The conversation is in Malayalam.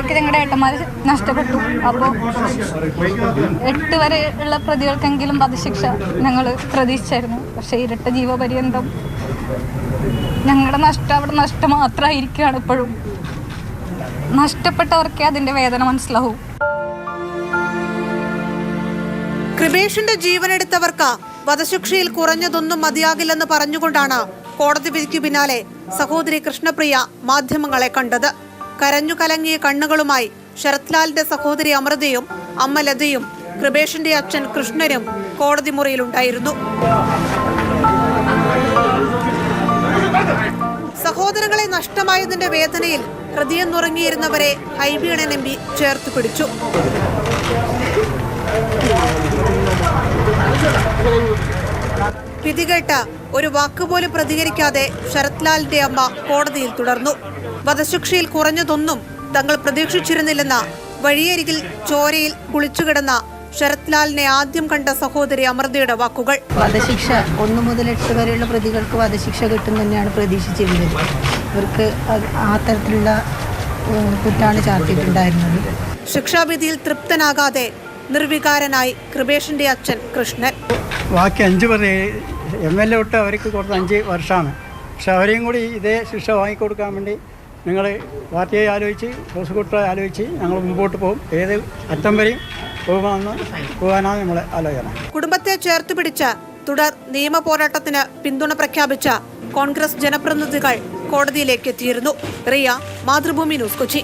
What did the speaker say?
ഞങ്ങൾക്ക് ഞങ്ങളുടെ ഏട്ടന്മാർ നഷ്ടപ്പെട്ടു. അപ്പോൾ എട്ട് വരെ ഉള്ള പ്രതികൾക്കെങ്കിലും വധശിക്ഷ ഞങ്ങൾ പ്രതീക്ഷിച്ചായിരുന്നു. പക്ഷേ ഇരട്ട ജീവപര്യന്തം ഞങ്ങളുടെ നഷ്ടം അവിടെ നഷ്ടം മാത്രമായിരിക്കുകയാണ് ഇപ്പോഴും. നഷ്ടപ്പെട്ടവർക്കേ അതിന്റെ വേദന മനസ്സിലാവും. കൃപേഷിന്റെ ജീവനെടുത്തവർക്ക് വധശിക്ഷയിൽ കുറഞ്ഞതൊന്നും മതിയാകില്ലെന്ന് പറഞ്ഞുകൊണ്ടാണ് കോടതി വിധിക്കു പിന്നാലെ സഹോദരി കൃഷ്ണപ്രിയ മാധ്യമങ്ങളെ കണ്ടത്. കരഞ്ഞു കലങ്ങിയ കണ്ണുകളുമായി ശരത്ലാലിന്റെ സഹോദരി അമൃതയും അമ്മ ലതയും കൃപേഷിന്റെ അച്ഛൻ കൃഷ്ണനും കോടതി മുറിയിലുണ്ടായിരുന്നു. സഹോദരങ്ങളെ നഷ്ടമായതിന്റെ വേദനയിൽ ഹൃദയം നുറങ്ങിയിരുന്നവരെ ഹൈബീണൻ എം പി ചേർത്ത് പിടിച്ചു. വിധികേട്ട് ഒരു വാക്കുപോലും പ്രതികരിക്കാതെ ശരത്ലാലിന്റെ അമ്മ കോടതിയിൽ തുടർന്നു. വധശിക്ഷയിൽ കുറഞ്ഞതൊന്നും തങ്ങൾ പ്രതീക്ഷിച്ചിരുന്നില്ലെന്ന വഴിയരികിൽ ചോരയിൽ കുളിച്ചുകിടന്ന ശരത്ലാലിനെ ആദ്യം കണ്ട സഹോദരി അമൃതയുടെ വാക്കുകൾ. വധശിക്ഷ ഒന്ന് മുതൽ എട്ട് വരെയുള്ള പ്രതികൾക്ക് വധശിക്ഷ കിട്ടും തന്നെയാണ് പ്രതീക്ഷിച്ചിരുന്നത്. ഇവർക്ക് ആ തരത്തിലുള്ള കുറ്റാണ് ചാർത്തിയിട്ടുണ്ടായിരുന്നത്. ശിക്ഷാവിധിയിൽ തൃപ്തനാകാതെ നിർവികാരനായി കൃപേഷിന്റെ അച്ഛൻ കൃഷ്ണൻ. ബാക്കി അഞ്ച് പേർ എം എൽ എ തൊട്ട് അവർക്ക് കൊടുത്ത അഞ്ച് വർഷമാണ്. പക്ഷെ അവരെയും കൂടി ഇതേ ശിക്ഷ വാങ്ങിക്കൊടുക്കാൻ വേണ്ടി നിങ്ങൾ പാർട്ടിയെ ആലോചിച്ച് പ്രോസിക്യൂട്ടറെ ആലോചിച്ച് ഞങ്ങൾ മുമ്പോട്ട് പോകും. ഏത് അറ്റം വരെയും പോകുമെന്ന് പോകാനാണ് നമ്മളെ ആലോചന. കുടുംബത്തെ ചേർത്ത് പിടിച്ച തുടർ നിയമ പോരാട്ടത്തിന് പിന്തുണ പ്രഖ്യാപിച്ച കോൺഗ്രസ് ജനപ്രതിനിധികൾ കോടതിയിലേക്ക് എത്തിയിരുന്നു. റിയ മാതൃഭൂമി ന്യൂസ് കൊച്ചി.